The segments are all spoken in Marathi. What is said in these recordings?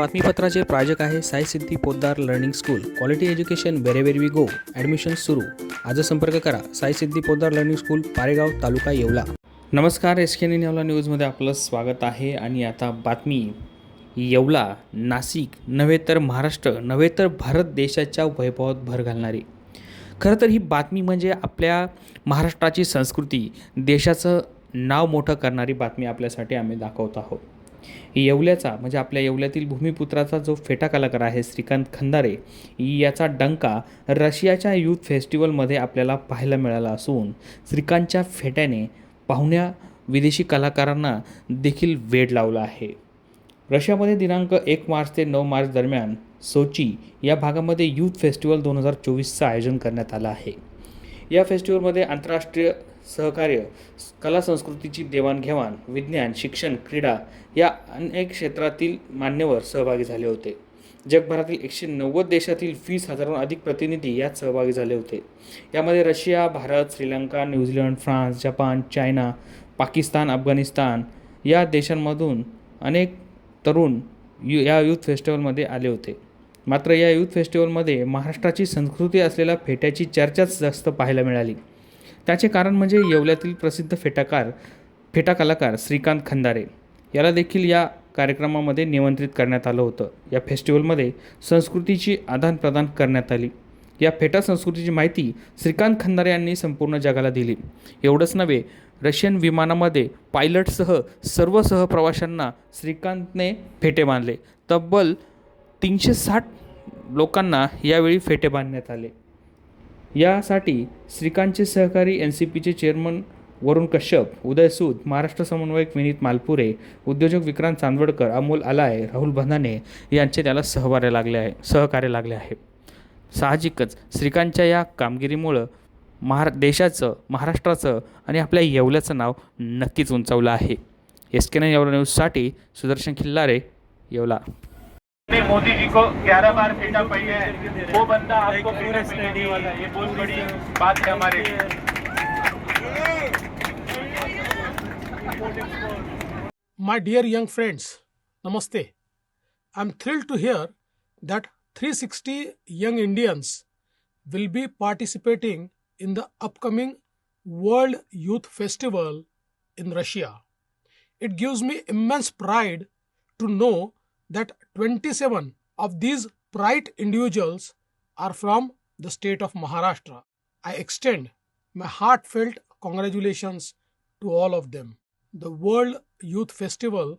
बातमीपत्राचे प्रायोजक आहे Sai Siddhi Poddar learning school. Quality education wherever we go admission सुरू. आज संपर्क करा. साई सिद्धी पोद्दार लर्निंग स्कूल पारेगाव तालुका येवला. नमस्कार एस के येवला न्यूजमध्ये आपलं स्वागत आहे आणि आता बातमी येवला. नाशिक नव्हे तर महाराष्ट्र नव्हे तर भारत देशाच्या वैभवात भर घालणारी. खरं तर ही बातमी म्हणजे आपल्या महाराष्ट्राची संस्कृती देशाचं नाव मोठं करणारी बातमी आपल्यासाठी आम्ही दाखवत आहोत. येवल्याचा म्हणजे आपल्या येवल्यातील भूमिपुत्राचा जो फेटा कलाकार आहे श्रीकांत खंदारे याचा डंका रशियाच्या यूथ फेस्टिवलमध्ये आपल्याला पाहायला मिळाला असून श्रीकांतच्या फेट्याने पाहुण्या विदेशी कलाकारांना देखील वेड लावला आहे. रशियामध्ये दिनांक एक मार्च ते नऊ मार्च दरम्यान सोची या भागामध्ये यूथ फेस्टिवल दोन हजार चोवीसचं आयोजन करण्यात आलं आहे. या फेस्टिवलमध्ये आंतरराष्ट्रीय सहकार्य कला संस्कृतीची देवाणघेवाण विज्ञान शिक्षण क्रीडा या अनेक क्षेत्रातील मान्यवर सहभागी झाले होते. जगभरातील एकशे नव्वद देशातील वीस हजाराहून अधिक प्रतिनिधी यात सहभागी झाले होते. यामध्ये Russia Bharat Sri Lanka New Zealand France Japan China Pakistan Afghanistan या देशांमधून अनेक तरुण यु या यूथ फेस्टिवलमध्ये आले होते. मात्र या यूथ फेस्टिवलमध्ये महाराष्ट्राची संस्कृती असलेल्या फेट्याची चर्चाच जास्त पाहायला मिळाली. त्याचे कारण म्हणजे येवल्यातील प्रसिद्ध फेटाकार फेटा कलाकार श्रीकांत खंदारे. याला देखील या कार्यक्रमामध्ये निमंत्रित करण्यात आलं होतं. या फेस्टिवलमध्ये संस्कृतीची आदानप्रदान करण्यात आली. या फेटा संस्कृतीची माहिती श्रीकांत खंदारे यांनी संपूर्ण जगाला दिली. एवढंच नव्हे रशियन विमानामध्ये पायलटसह सर्व सहप्रवाशांना श्रीकांतने फेटे बांधले. तब्बल तीनशे साठ लोकांना यावेळी फेटे बांधण्यात आले. यासाठी श्रीकांतचे सहकारी एन सी पीचे चेअरमन वरुण कश्यप उदय सूद महाराष्ट्र समन्वयक विनीत मालपुरे उद्योजक विक्रांत चांदवडकर अमोल अलाय राहुल भंधाने यांचे त्याला सहकार्य लागले आहे सहकार्य लागले आहे. साहजिकच श्रीकांतच्या या कामगिरीमुळं महारा देशाचं महाराष्ट्राचं आणि आपल्या येवल्याचं नाव नक्कीच उंचावलं आहे. एस के नाईन येवला न्यूजसाठी सुदर्शन खिल्लारे येवला. ने मोदी जी को 11 बार फेटा पड़ी है वो बंदा आपको मिलने वाला है ये बहुत बड़ी बात है हमारे लिए My dear young friends, Namaste. I'm thrilled to hear that 360 young Indians will be participating in the upcoming World Youth Festival in Russia. It gives me immense pride to know that 27 of these bright individuals are from the state of Maharashtra. I extend my heartfelt congratulations to all of them. The World Youth Festival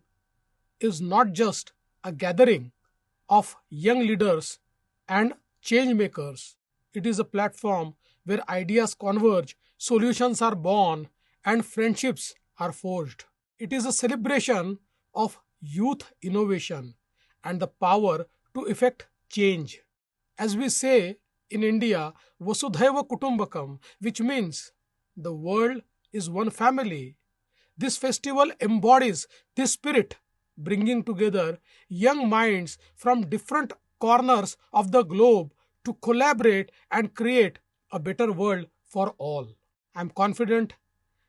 is not just a gathering of young leaders and change makers. It is a platform where ideas converge, solutions are born, and friendships are forged. It is a celebration of youth innovation and the power to effect change. As we say in India, Vasudhaiva Kutumbakam, which means the world is one family. This festival embodies this spirit, bringing together young minds from different corners of the globe to collaborate and create a better world for all. I'm confident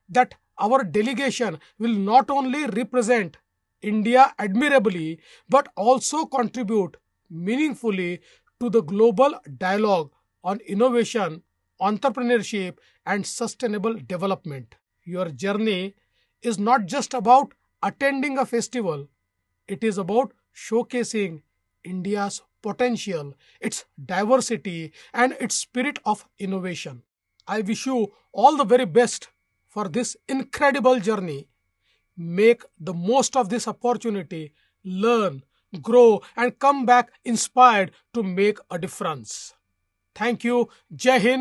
that our delegation will not only represent India admirably but also contribute meaningfully to the global dialogue on innovation, entrepreneurship, and sustainable development. Your journey is not just about attending a festival, it is about showcasing India's potential, its diversity, and its spirit of innovation. I wish you all the very best for this incredible journey. Make the most of this opportunity, learn, grow, and come back inspired to make a difference. Thank you. Jai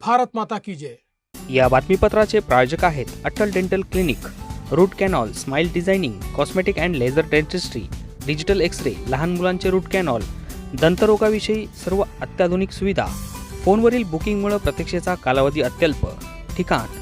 Bharat माता की जय या बातमीपत्राचे प्रायोजक आहेत Atal dental clinic root canal smile designing cosmetic and laser dentistry digital x ray लहान मुलांचे रूट कॅनॉल दंतरोगाविषयी सर्व अत्याधुनिक सुविधा फोनवरील बुकिंगमुळे प्रतीक्षेचा कालावधी अत्यल्प ठिकाण